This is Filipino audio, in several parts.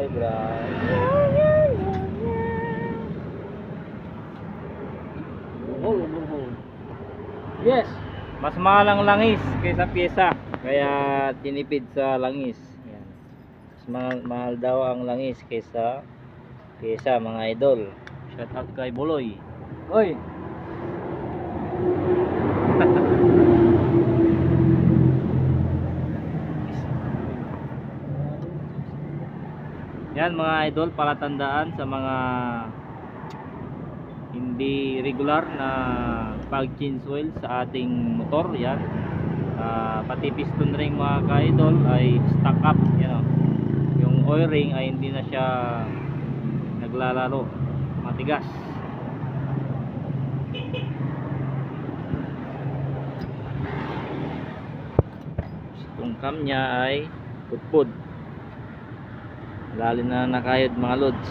Hi, Brad. Burhol, burhol. Yes. Mas mahal ang langis kaysa pyesa. Kaya tinipid sa langis. Yan. Mas mahal, mahal daw ang langis kaysa pyesa mga idol. Shout out kay Buloy. Oy, Yan mga idol, palatandaan sa mga hindi regular na pag change oil sa ating motor yan. Ah, pati piston ring mga ka-idol ay stuck up yan o. yung oil ring ay hindi na siya naglalaro matigas. Itong cam niya ay pudpud lalim na nakayod mga lods.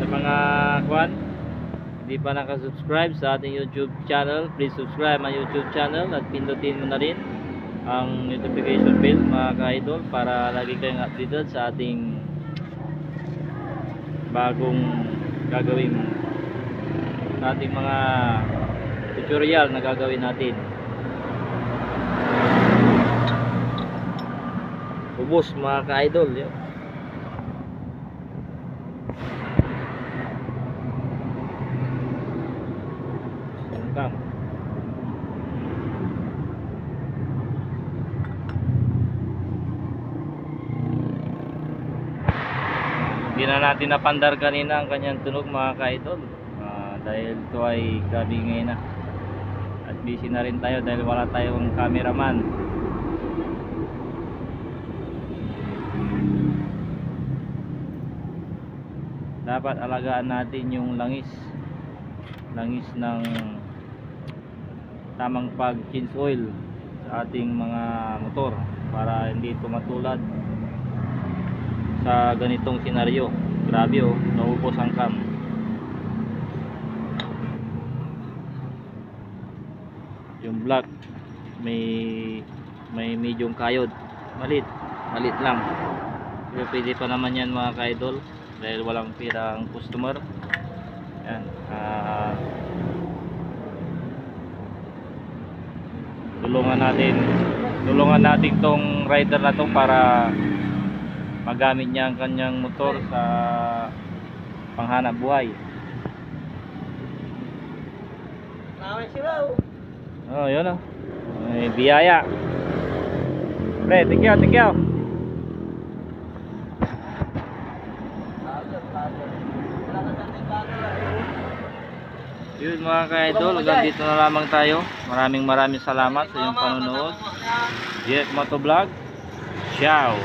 Sa mga kwan hindi pa nakasubscribe sa ating YouTube channel please subscribe my YouTube channel at pindutin mo na rin ang notification bell mga ka-idol para lagi kayong updated sa ating bagong gagawin. Sa ating mga tutorial na gagawin natin ubos mga ka-idol yun Sungkang. Hindi na natin napandar kanina ang kanyang tunog mga ka-idol. Ah, dahil ito ay gabi ngayon na. At busy na rin tayo dahil wala tayong cameraman. Dapat alagaan natin yung langis. Langis ng tamang pag change oil sa ating mga motor para hindi ito matulad sa ganitong senaryo. Grabe oh. Naubos ang cam. Yung black may may medium kayod. Malit. Malit lang. Pero pwede pa naman yan mga ka-idol dahil walang pira ang customer yan. ah tulungan natin tulungan natin tong rider na to para magamit niya ang kanyang motor sa panghanap buhay. Oh, yun oh. May biyaya. Pre, thank you, Yun mga ka-idol, hanggang dito na lamang tayo. Maraming maraming salamat sa iyong panonood. Jet Motovlog. Ciao.